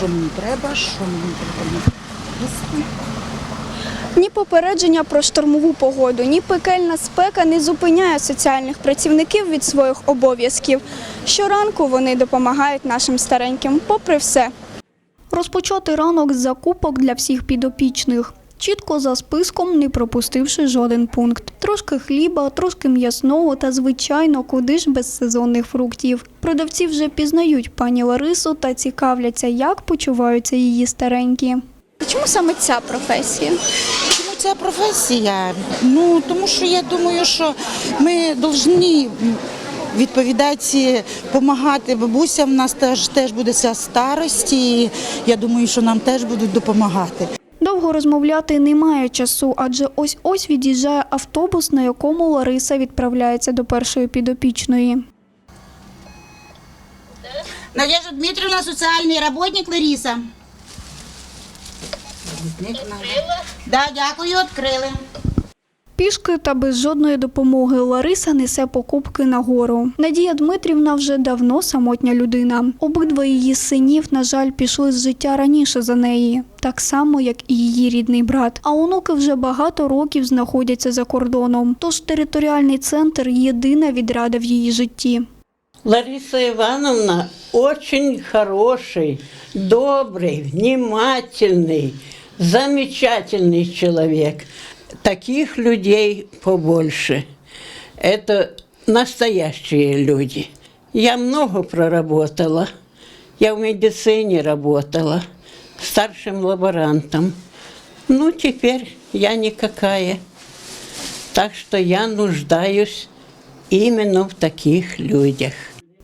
що мені треба, що мені треба. Ні попередження про штормову погоду, ні пекельна спека не зупиняє соціальних працівників від своїх обов'язків. Щоранку вони допомагають нашим стареньким, попри все. Розпочати ранок з закупок для всіх підопічних. Чітко за списком, не пропустивши жоден пункт. Трошки хліба, трошки м'ясного та, звичайно, куди ж без сезонних фруктів. Продавці вже пізнають пані Ларису та цікавляться, як почуваються її старенькі. Чому саме ця професія? Чому ця професія? Ну тому що я думаю, що ми повинні відповідати, допомагати. Бабуся в нас теж теж буде ця старості. і Я думаю, що нам теж будуть допомагати. Довго розмовляти немає часу, адже ось ось від'їжджає автобус, на якому Лариса відправляється до першої підопічної. Надежда Дмитриевна, соціальний работник Лариса. Да, дякую, відкрили. Пішки та без жодної допомоги Лариса несе покупки нагору. Надія Дмитрівна вже давно самотня людина. Обидва її синів, на жаль, пішли з життя раніше за неї, так само як і її рідний брат. А онуки вже багато років знаходяться за кордоном. Тож територіальний центр єдина відрада в її житті. Лариса Ивановна очень хороший, добрый, внимательный, замечательный человек. Таких людей побольше. Это настоящие люди. Я много проработала. Я в медицине работала, старшим лаборантом. Ну, теперь я никакая. Так что я нуждаюсь именно в таких людях.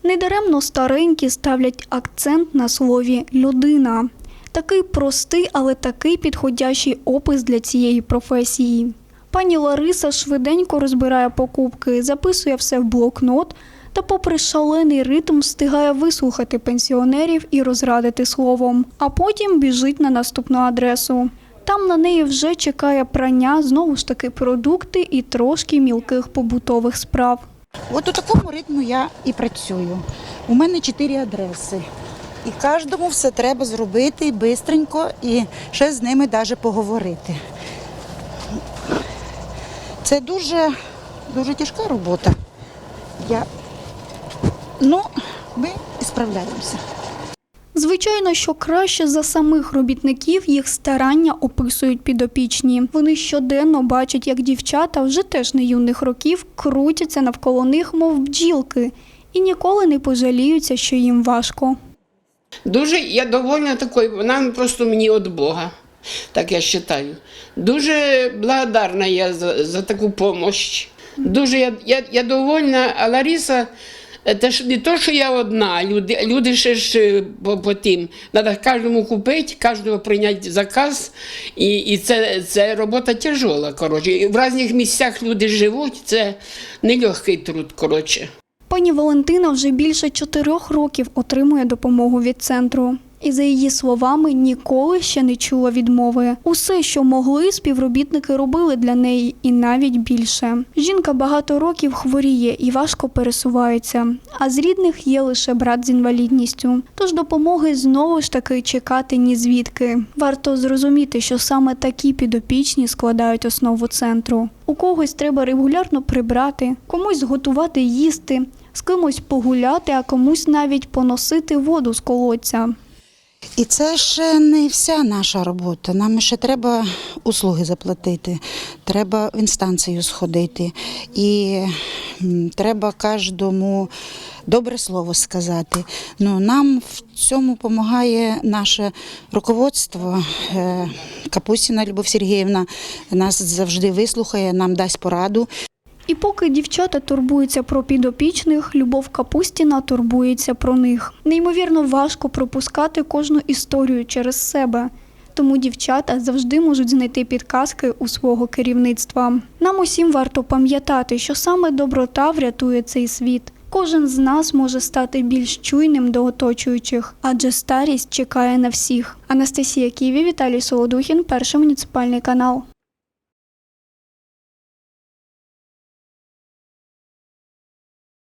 Недаремно старенькі ставлять акцент на слові людина. Такий простий, але такий підходящий опис для цієї професії. Пані Лариса швиденько розбирає покупки, записує все в блокнот та, попри шалений ритм, встигає вислухати пенсіонерів і розрадити словом, а потім біжить на наступну адресу. Там на неї вже чекає прання, знову ж таки, продукти і трошки мілких побутових справ. От у такому ритму я і працюю. У мене чотири адреси. І кожному все треба зробити швидко і ще з ними навіть поговорити. Це дуже, дуже тяжка робота. Я... Ну, ми і справляємося. Звичайно, що краще за самих робітників їх старання описують підопічні. Вони щоденно бачать, як дівчата вже теж не юних років крутяться навколо них, мов бджілки, і ніколи не пожаліються, що їм важко. Дуже я довольна такою, вона просто мені від Бога, так я вважаю. Дуже благодарна я за, за таку допомогу. Дуже я, я, я довольна, а Лариса, це ж не то, що я одна, люди, люди ще ж е, по, по тим. Треба кожному купити, кожному прийняти заказ. І, і це, це робота тяжела. Коротше. В різних місцях люди живуть, це нелегкий труд. Коротше. Пані Валентина вже більше чотирьох років отримує допомогу від центру. І за її словами, ніколи ще не чула відмови. Усе, що могли, співробітники робили для неї, і навіть більше. Жінка багато років хворіє і важко пересувається. А з рідних є лише брат з інвалідністю. Тож допомоги знову ж таки чекати ні звідки. Варто зрозуміти, що саме такі підопічні складають основу центру. У когось треба регулярно прибрати, комусь зготувати їсти, з кимось погуляти, а комусь навіть поносити воду з колодця. І це ще не вся наша робота. Нам ще треба услуги заплатити, треба в інстанцію сходити. І треба кожному добре слово сказати. Ну, нам в цьому допомагає наше руководство. Е, Капустіна Любов Сергіївна нас завжди вислухає, нам дасть пораду. І поки дівчата турбуються про підопічних, Любов Капустіна турбується про них. Неймовірно важко пропускати кожну історію через себе. Тому дівчата завжди можуть знайти підказки у свого керівництва. Нам усім варто пам'ятати, що саме доброта врятує цей світ. Кожен з нас може стати більш чуйним до оточуючих, адже старість чекає на всіх. Анастасія Ківі, Віталій Солодухін, перший муніципальний канал.